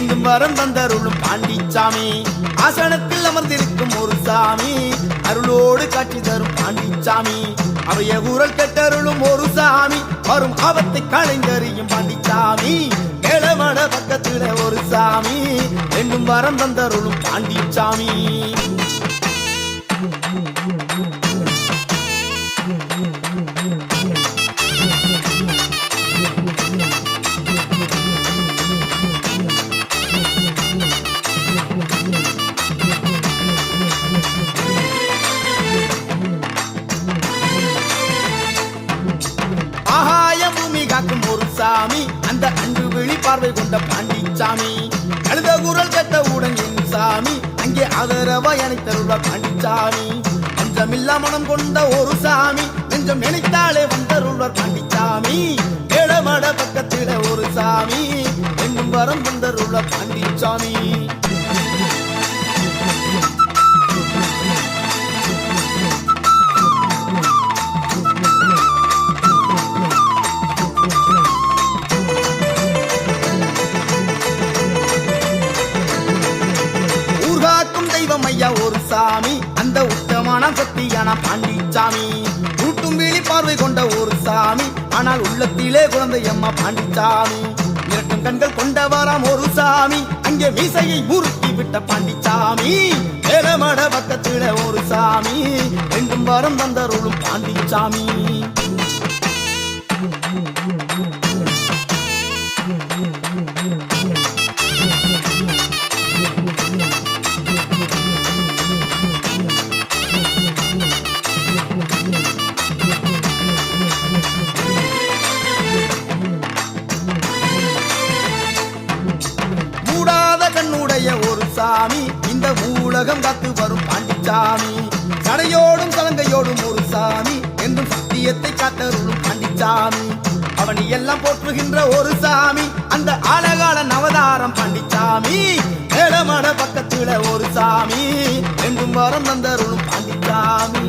வேண்டும் வரம் தந்தருளும் பாண்டிச்சாமி. ஆசனத்தில் அமர்ந்திருக்கும் ஒரு சாமி. அருளோடு காட்சி தரும் பாண்டிச்சாமி. அவைய குரல் கட்டருளும் ஒரு சாமி. வரும் ஆபத்தை களைந்தறியும் பாண்டிச்சாமி. மேலமட பக்கத்துல ஒரு சாமி. வேண்டும் வரம் தந்தருளும் பாண்டிச்சாமி. பார்வை கொண்ட பாண்டிச்சாமி. கழுத குரல் கேட்டவுடன் என் சாமி. அங்கே ஆதரவா தருவ பாண்டிச்சாமி. அஞ்சமில்லா மனம் கொண்ட ஒரு சாமி. நெஞ்சம் நினைத்தாலே வந்தருள்வர் பாண்டிச்சாமி. ஏழமட பக்கத்தில ஒரு சாமி. எங்கும் வரம் வந்தருள்ள பாண்டிச்சாமி. தெய்வம் ஐயா ஒரு சாமி அந்த உத்தமான சக்தியான பாண்டிச்சாமி. கூட்டும் விழி பார்வை கொண்ட ஒரு சாமி ஆனால் உள்ளத்திலே குழந்தை அம்மா பாண்டிச்சாமி. இரட்டும் கண்கள் கொண்டவராம் ஒரு சாமி அங்கே மீசையை முறுக்கி விட்ட பாண்டிச்சாமி. வேலமட பக்கத்தில ஒரு சாமி ரெண்டும் வாரம் வந்தருளும் பாண்டிச்சாமி. கண்ணுடைய ஒரு சாமி இந்த ஊலகம் காத்து வரும் பாண்டிச்சாமி. சடையோடும் சலங்கையோடும் ஒரு சாமி என்றும் சத்தியத்தை காத்தருளும் பாண்டிச்சாமி. அவனை எல்லாம் போற்றுகின்ற ஒரு சாமி அந்த ஆலகால நவதாரம் பாண்டிச்சாமி. ஏழமட பக்கத்துல ஒரு சாமி. வரம் தந்தருளும் பாண்டிச்சாமி